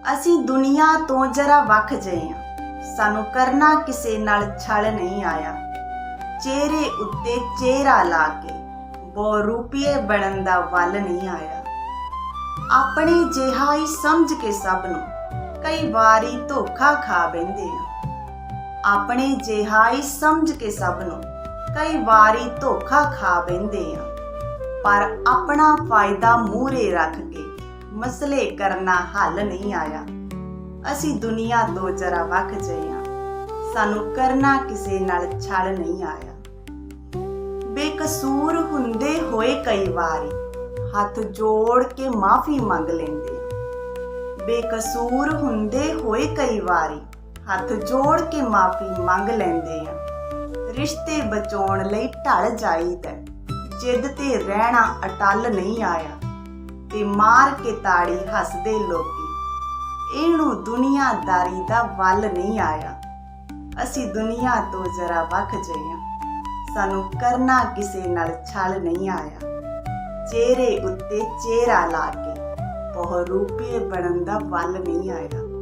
ਅਸੀਂ ਦੁਨੀਆ ਤੋਂ ਜਰਾ ਵੱਖ ਜਏ ਹਾਂ ਸਾਨੂੰ ਕਰਨਾ ਕਿਸੇ ਨਾਲ ਛਲ ਨਹੀਂ ਆਇਆ। ਚਿਹਰੇ ਉੱਤੇ ਚਿਹਰਾ ਲਾ ਕੇ ਬਹੁ ਰੂਪੀਏ ਬਣਨ ਦਾ ਵੱਲ ਨਹੀਂ ਆਇਆ। ਆਪਣੇ ਜਿਹਾ ਹੀ ਸਮਝ ਕੇ ਸਭ ਨੂੰ ਕਈ ਵਾਰੀ ਧੋਖਾ ਖਾ ਬੈਂਦੇ ਆ। ਆਪਣੇ ਜਿਹਾ ਹੀ ਸਮਝ ਕੇ ਸਭ ਨੂੰ ਕਈ ਵਾਰੀ ਧੋਖਾ ਖਾ ਬੈਂਦੇ ਆ। ਪਰ ਆਪਣਾ ਫਾਇਦਾ ਮੂਹਰੇ ਰੱਖ ਕੇ ਮਸਲੇ ਕਰਨਾ ਹੱਲ ਨਹੀਂ ਆਇਆ। ਅਸੀਂ ਦੁਨੀਆ ਤੋਂ ਜਰਾ ਵੱਖ ਜਏ ਹਾਂ। ਸਾਨੂੰ ਕਰਨਾ ਕਿਸੇ ਨਾਲ ਛਲ ਨਹੀਂ ਆਇਆ। ਬੇਕਸੂਰ ਹੁੰਦੇ ਹੋਏ ਕਈ ਵਾਰੀ ਹੱਥ ਜੋੜ ਕੇ ਮਾਫੀ ਮੰਗ ਲੈਂਦੇ ਬੇਕਸੂਰ ਹੁੰਦੇ ਹੋਏ ਕਈ ਵਾਰੀ ਹੱਥ ਜੋੜ ਕੇ ਮਾਫੀ ਮੰਗ ਲੈਂਦੇ ਆ ਰਿਸ਼ਤੇ ਬਚਾਉਣ ਲਈ ਢਲ ਜਾਈਦਾ ਜਿੱਦ ਤੇ ਰਹਿਣਾ ਅਟਲ ਨਹੀਂ ਆਇਆ। ਤੇ ਮਾਰ ਕੇ ਤਾੜੀ ਹੱਸਦੇ ਲੋਕੀ। ਇਹਨੂੰ ਦੁਨੀਆਦਾਰੀ ਦਾ ਵੱਲ ਨਹੀਂ ਆਇਆ। ਅਸੀਂ ਦੁਨੀਆ ਤੋਂ ਜਰਾ ਵੱਖ ਜਏ ਸਾਨੂੰ ਕਰਨਾ ਕਿਸੇ ਨਾਲ ਛਲ ਨਹੀਂ ਆਇਆ। ਚਿਹਰੇ ਉੱਤੇ ਚਿਹਰਾ ਲਾ ਕੇ ਬਹੁ ਰੂਪੇ ਬਣਨ ਦਾ ਵੱਲ ਨਹੀਂ ਆਇਆ।